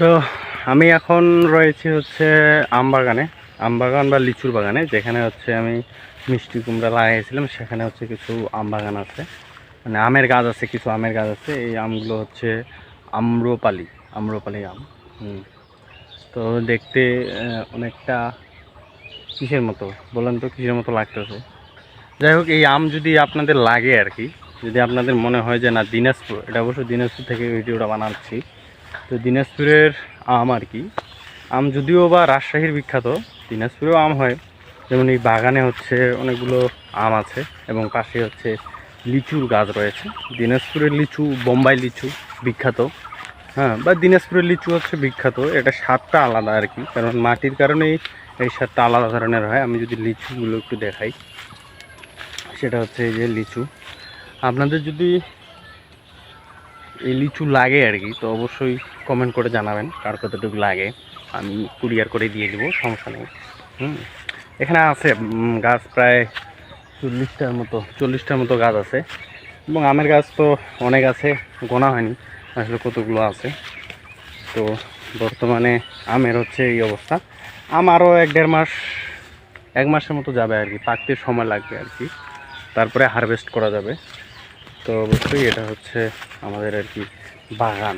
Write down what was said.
তো আমি এখন রয়েছি হচ্ছে আম বাগানে আম বাগান বা লিচুর বাগানে, যেখানে হচ্ছে আমি মিষ্টি কুমড়া লাগিয়েছিলাম, সেখানে হচ্ছে কিছু আম বাগান আছে। মানে আমের গাছ আছে, কিছু আমের গাছ আছে, এই আমগুলো হচ্ছে আম্রপালি আম্রপালি আম। তো দেখতে অনেকটা কিসের মতো, বলেন তো কিসের মতো লাগতেছে। যাই হোক, এই আম যদি আপনাদের লাগে আর কি, যদি আপনাদের মনে হয় যে না দিনাজপুর, এটা অবশ্য দিনাজপুর থেকে ভিডিওটা বানাচ্ছি। তো দিনাজপুরের আম আর কি। আম যদিও বা রাজশাহীর বিখ্যাত, দিনাজপুরেও আম হয়। যেমন এই বাগানে হচ্ছে অনেকগুলো আম আছে এবং পাশে হচ্ছে লিচুর গাছ রয়েছে। দিনাজপুরের লিচু, বোম্বাই লিচু বিখ্যাত। হ্যাঁ বা দিনাজপুরের লিচু হচ্ছে বিখ্যাত। এটা স্বাদটা আলাদা আর কি, কারণ মাটির কারণেই এই স্বাদটা আলাদা ধরনের হয়। আমি যদি লিচুগুলো একটু দেখাই, সেটা হচ্ছে এই যে লিচু। আপনাদের যদি এই লিচু লাগে আর কি, তো অবশ্যই কমেন্ট করে জানাবেন কার কতটুকু লাগে। আমি কুরিয়ার করে দিয়ে দেবো, সমস্যা নেই। হুম, এখানে আছে গাছ প্রায় চল্লিশটার মতো চল্লিশটার মতো গাছ আছে। এবং আমের গাছ তো অনেক আছে, গোনা হয়নি, আসলে কতগুলো আছে। তো বর্তমানে আমের হচ্ছে এই অবস্থা। আম আরও এক দেড় মাস, এক মাসের মতো যাবে আর কি, পাকতে সময় লাগবে আর কি। তারপরে হারভেস্ট করা যাবে। তো অবশ্যই এটা হচ্ছে আমাদের আর কি বাগান।